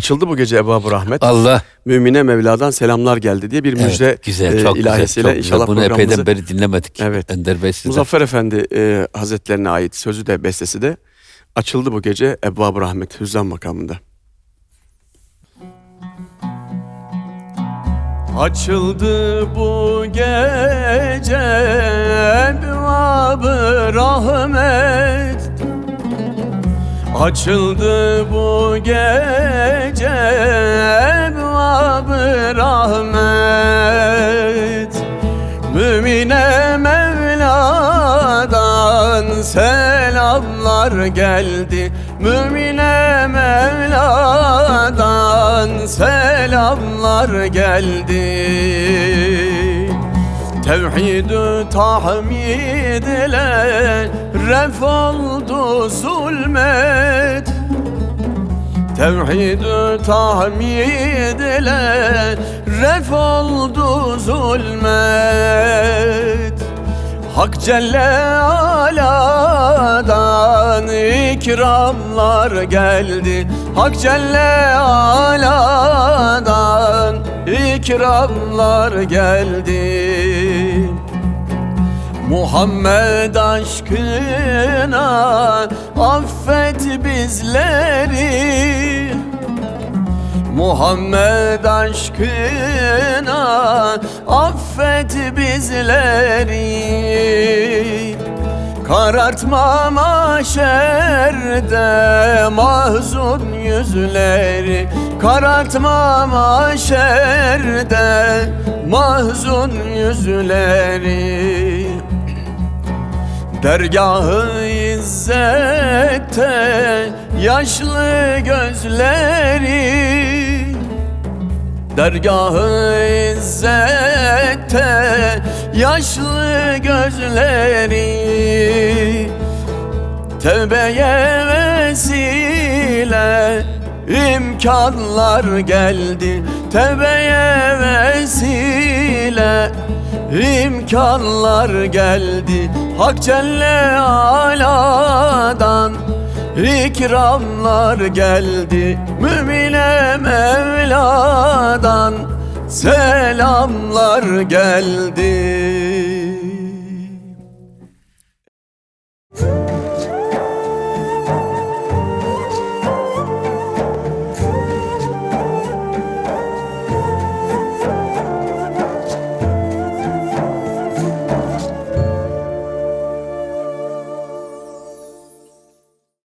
Açıldı bu gece Ebu Rahmet. Allah Mümine Mevla'dan selamlar geldi diye bir müjde evet, güzel, e, çok güzel, ilahisiyle çok güzel. inşallah Bunu programımızı epeyden beri dinlemedik. Evet. Ender Bey sizden. Muzaffer Efendi e, Hazretlerine ait sözü de bestesi de açıldı bu gece Ebu Rahmet Hüzzam makamında. Açıldı bu gece Ebvab-ı rahmet Açıldı bu gece Ebvab-ı rahmet. Mümine Mevla'dan selamlar geldi. Mümine Mevla'dan selamlar geldi Tevhid-ü tahmid ile ref oldu zulmet. Tevhid-ü tahmid ile ref oldu zulmet. Hak Celle Ala'dan ikramlar geldi. Hak Celle Ala'dan ikramlar geldi Muhammed aşkına affet bizleri. Muhammed aşkına affet bizleri. Karartma maşerde mahzun yüzleri. Karartma maşerde mahzun yüzleri Dergahı izzette yaşlı gözleri. Dergahı izzette yaşlı gözleri. Tevbeye vesile imkanlar geldi. Tevbeye vesile imkanlar geldi Hak Celle Ala'dan. İkramlar geldi Mümine Mevla'dan. Selamlar geldi